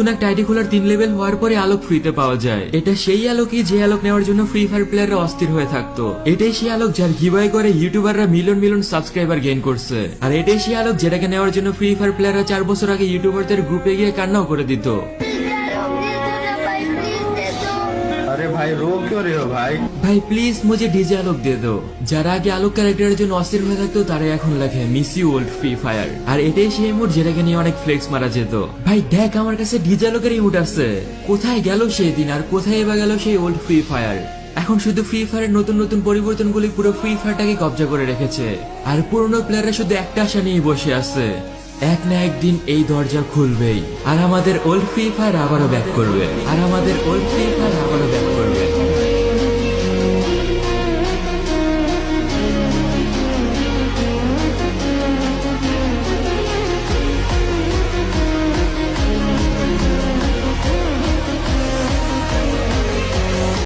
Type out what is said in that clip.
নতুন একটা আইডি খোলার তিন লেভেল হওয়ার পরে আলোক ফ্রিতে পাওয়া যায়। এটা সেই আলোকই যে আলোক নেওয়ার জন্য ফ্রি ফায়ার প্লেয়াররা অস্থির হয়ে থাকতো। এটাই সেই আলোক যার গিবাই করে ইউটিউবাররা মিলন মিলন সাবস্ক্রাইবার গেইন করছে। আর এটাই সেই আলোক যেটাকে নেওয়ার জন্য ফ্রি ফায়ার প্লেয়াররা চার বছর আগে ইউটিউবারদের গ্রুপে গিয়ে কান্নাও করে দিত। अरे भाई रो क्यों रहे हो भाई ভাই প্লিজ মুঝে ডিজে আলোক দিয়ে দো যারা আগে আলোক ক্যারেক্টারের জন্য অস্থির হয়ে থাকতো তারা এখন লেখে miss you old Free Fire আর এটাই সেই মুড যেটাকে নিয়ে অনেক ফ্লেক্স মারা যেত ভাই দেখ আমার কাছে ডিজে আলোকের ইমোট আছে কোথায় গেল সেই দিন আর কোথায় বা গেল সেই ওল্ড ফ্রি ফায়ার এখন শুধু ফ্রি ফায়ারের নতুন নতুন পরিবর্তনগুলি পুরো ফ্রি ফায়ারটাকে কবজা করে রেখেছে আর পুরনো প্লেয়াররা শুধু একটা আশা নিয়ে বসে আছে এক না একদিন এই দরজা খুলবেই আর আমাদের ওল্ড ফ্রি ফায়ার আবারও ব্যাক করবে আর আমাদের ওল্ড ফ্রি ফায়ার আবারও ব্যাক